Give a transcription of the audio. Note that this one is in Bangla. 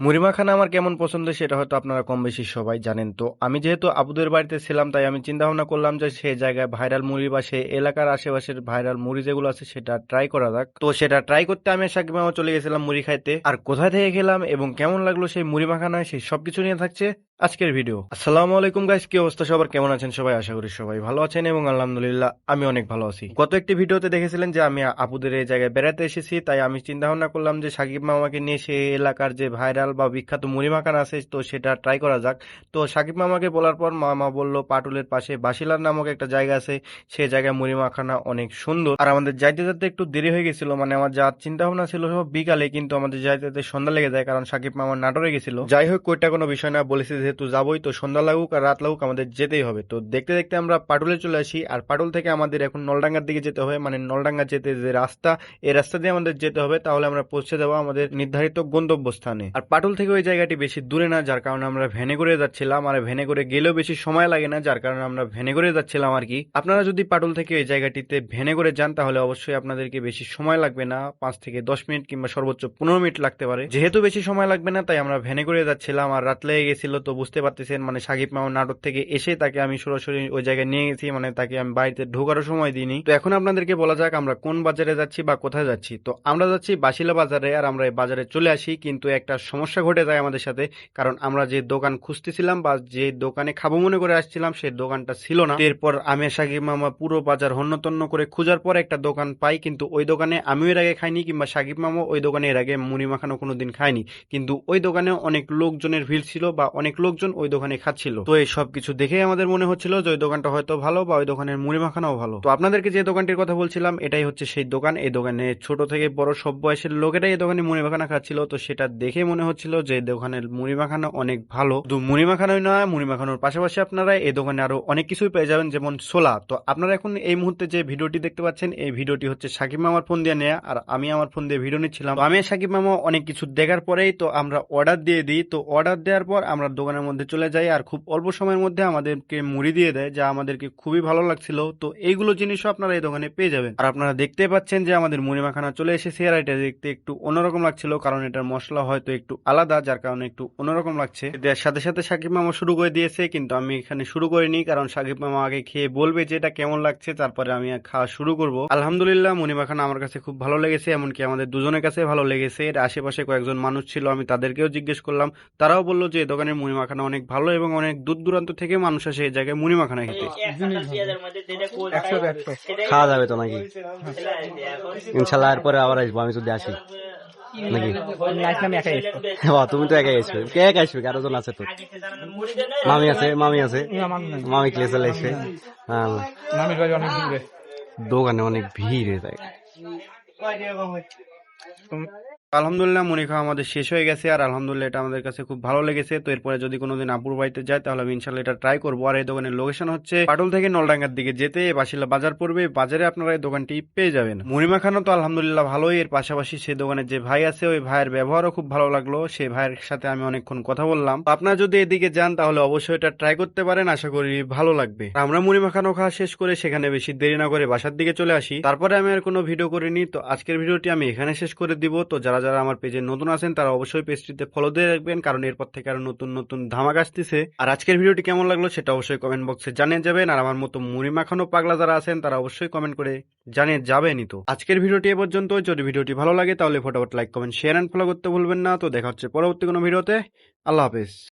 মুড়ি মাখানা আমার কেমন পছন্দ সেটা হয়তো আপনারা কম বেশি সবাই জানেন। তো আমি যেহেতু আবুদের বাড়িতে ছিলাম, তাই আমি চিন্তা ভাবনা করলাম যে সেই জায়গায় ভাইরাল মুড়ি বা সেই এলাকার আশেপাশের ভাইরাল মুড়ি যেগুলো আছে সেটা ট্রাই করা যাক। তো সেটা ট্রাই করতে আমি সাকিব চলে গেছিলাম মুড়ি খাইতে। আর কোথায় থেকে খেলাম এবং কেমন লাগল সেই মুড়ি মাখানা সেই সবকিছু নিয়ে থাকছে? আজকের ভিডিও আসসালামু আলাইকুম গাইস কি অবস্থা? সবার কেমন আছেন? সবাই আশা করি সবাই ভালো আছেন এবং আলহামদুলিল্লাহ আমি অনেক ভালো আছি। গত একটি ভিডিওতে দেখেছিলেন যে আমি আপুদের এই জায়গায় বেড়াতে এসেছি, তাই আমি চিন্তা ভাবনা করলাম যে সাকিব মামাকে নিয়ে সেই এলাকার যে ভাইরাল বা বিখ্যাত মুড়ি মাখানা আছে, তো সেটা ট্রাই করা যাক। তো সাকিব মামাকে বলার পর মামা বলল, পাটুলের পাশে বাসিলার নামক একটা জায়গা আছে সেই জায়গায় মুড়ি মাখানা অনেক সুন্দর। আর আমাদের যাইতে যাইতে একটু দেরি হয়ে গেছিল মানে আমার যা চিন্তা ভাবনা ছিল সব বিকালে, কিন্তু আমাদের যাইতে যাইতে সন্ধ্যা লেগে যায়, কারণ সাকিব মামা নাটোরে গেছিল। যাই হোক ওইটা কোনো বিষয় না, বলেছি যেহেতু যাবোই, তো সন্ধ্যা লাগুক আর রাত লাগুক আমাদের যেতেই হবে। তো দেখতে দেখতে আমরা পাটুলে চলে আসি, আর পাটুল থেকে আমাদের এখন নলডাঙ্গার দিকে যেতে হবে। মানে নলডাঙ্গা যেতে যে রাস্তা, এই রাস্তা দিয়ে আমাদের যেতে হবে। তাহলে আমরা পৌঁছে যাব আমাদের নির্ধারিত গন্তব্যস্থানে। আর পাটুল থেকে ওই জায়গাটি বেশি দূরে না, যার কারণে আমরা ভ্যানে করে যাচ্ছিলাম। আর ভ্যানে করে গেলেও বেশি সময় লাগে না, যার কারণে আমরা ভ্যানে করে যাচ্ছিলাম আর কি। আপনারা যদি পাটুল থেকে ওই জায়গাটিতে ভ্যানে করে যান, তাহলে অবশ্যই আপনাদেরকে বেশি সময় লাগবে না। পাঁচ থেকে দশ মিনিট কিংবা সর্বোচ্চ পনেরো মিনিট লাগতে পারে। যেহেতু বেশি সময় লাগবে না, তাই আমরা ভ্যানে করে যাচ্ছিলাম। আর রাত লেগে গেছিল, তো বুঝতে পারতেছেন মানে সাকিব মামা নাটক থেকে এসে তাকে আমি সরাসরি ওই জায়গায় নিয়ে গেছি মানে তাকে আমি বাড়িতে ঢোকারও সময় দিইনি। তো এখন আপনাদেরকে বলা যাক আমরা কোন বাজারে যাচ্ছি বা কোথায় যাচ্ছি। তো আমরা যাচ্ছি বাসিলা বাজারে আর আমরা এই বাজারে চলে আসি, কিন্তু একটা সমস্যা ঘটে যায় আমাদের সাথে, কারণ আমরা যে দোকান খুঁজতেছিলাম বা যে দোকানে খাব মনে করে আসছিলাম, সেই দোকানটা ছিল না। এরপর আমি সাকিব মামা পুরো বাজার হন্যতন্য করে খোঁজার পর একটা দোকান পাই, কিন্তু ওই দোকানে আমিও এর আগে খাইনি, কিংবা সাকিব মামা ওই দোকানে এর আগে মুড়ি মাখানো কোনোদিন খায়নি। কিন্তু ওই দোকানে অনেক লোকজনের ভিড় ছিল বা অনেক লোকজন ওই দোকানে খাচ্ছিল। তো এই সব কিছু দেখে আমাদের মনে হচ্ছিল যে ওই দোকানটা হয়তো ভালো বা ওই দোকানের মুড়ি মাখানাও ভালো। তো আপনাদেরকে যে দোকানটির কথা বলছিলাম, এটাই হচ্ছে সেই দোকান। এই দোকানে ছোট থেকে বড় সব বয়সের লোকেরাই এই দোকানে মুড়ি মাখানা খাচ্ছিল। তো সেটা দেখে মনে হচ্ছিল যে দোকানের মুড়ি মাখানা অনেক ভালো। তো মুড়ি মাখানোই নয়, মুড়ি মাখানোর পাশাপাশি আপনারা এই দোকানে আরও অনেক কিছুই পেয়ে যাবেন, যেমন ছোলা। তো আপনারা এখন এই মুহূর্তে যে ভিডিওটি দেখতে পাচ্ছেন, এই ভিডিওটি হচ্ছে সাকিব মামার ফোন দিয়ে নেয়া। আর আমি আমার ফোন দিয়ে ভিডিও নিচ্ছিলাম। আমি সাকিব মামা অনেক কিছু দেখার পরেই তো আমরা অর্ডার দিয়ে দিই। তো অর্ডার দেওয়ার পর আমরা দোকানের মধ্যে চলে যাই আর খুব অল্প সময়ের মধ্যে আমাদেরকে মুড়ি দিয়ে দেয়, যা আমাদেরকে খুবই ভালো লাগছিল। তো এইগুলো জিনিসও আপনারা এই দোকানে পেয়ে যাবেন। আর আপনারা দেখতে পাচ্ছেন যে আমাদের মুড়ি মাখানা চলে এসেছে। আর এটা দেখতে একটু অন্যরকম লাগছিল, কারণ এটার মশলা হয়তো একটু আলাদা, যার কারণে একটু অন্যরকম লাগছে। দেওয়ার সাথে সাথে সাকিব মামা শুরু করে দিয়েছে, কিন্তু আমি এখানে শুরু করিনি, কারণ সাকিব মামা আগে খেয়ে বলবে যে এটা কেমন লাগছে, তারপরে আমি খাওয়া শুরু করব। আলহামদুলিল্লাহ, মুড়ি মাখানা আমার কাছে খুব ভালো লেগেছে, এমনকি আমাদের দুজনের কাছে ভালো লেগেছে। এর আশেপাশে কয়েকজন মানুষ ছিল, আমি তাদেরকেও জিজ্ঞেস করলাম। তারাও বলল যে দোকানের মুড়ি মাখানা অনেক ভালো এবং অনেক দূর দূরান্ত থেকে মানুষ আসে এই জায়গায় মুড়ি মাখানা খেতে। খাওয়া যাবে তো নাকি? ইনশাল্লাহ এরপরে আবার আসব আমি যদি আসি। নাকি? তুমি তো একাই আসবে। কে এক আসবে? আরও জন আছে তো। মামি আছে মামি আছে। মামি ক্লে চলে আসবে হ্যাঁ, মামির বাড়ি অনেক দূরে। দোকানে অনেক ভিড় হয়ে যায় আলহামদুলিল্লাহ, মুড়ি খাওয়া আমাদের শেষ হয়ে গেছে আর আলহামদুলিল্লাহ এটা আমাদের কাছে খুব ভালো লেগেছে। তো এরপরে যদি কোনোদিন আপুর বাড়িতে যায় তাহলে আমি ইনশাল্লাহ এটা ট্রাই করব। আর এই দোকানের লোকেশন হচ্ছে পাটল থেকে নলডাঙ্গার দিকে। যেতে বাসিলা বাজার পড়বে। বাজারে আপনারা এই দোকানটি পেয়ে যাবেন। মুড়ি মাখানো তো আলহামদুলিল্লাহ ভালোই। এর পাশাপাশি সেই দোকানের যে ভাই আছে, ওই ভাইয়ের ব্যবহারও খুব ভালো লাগল। সেই ভাইয়ের সাথে আমি অনেকক্ষণ কথা বললাম। আপনারা যদি এদিকে যান তাহলে অবশ্যই এটা ট্রাই করতে পারেন। আশা করি ভালো লাগবে। আমরা মুড়ি মাখানো খাওয়া শেষ করে সেখানে বেশি দেরি না করে বাসার দিকে চলে আসি। তারপরে আমি আর কোনো ভিডিও করিনি। তো আজকের ভিডিওটি আমি এখানে শেষ করে দিব। তো যারা যারা আমার পেজে নতুন আছেন, তারা অবশ্যই পেজটিতে ফলো দিয়ে রাখবেন, কারণ এরপর থেকে আরও নতুন নতুন ধামাক আসতেছে। আর আজকের ভিডিওটি কেমন লাগল সেটা অবশ্যই কমেন্ট বক্সে জানিয়ে যাবেন, আর আমার মতো মুড়ি মাখানো পাগলা যারা আছেন, তারা অবশ্যই কমেন্ট করে জানিয়ে যাবেনই তো। আজকের ভিডিওটি এ পর্যন্ত, যদি ভিডিওটি ভালো লাগে তাহলে ফটোফট like comment share and follow করতে ভুলবেন না তো। দেখা হচ্ছে পরবর্তী কোনো ভিডিওতে আল্লাহ হাফেজ।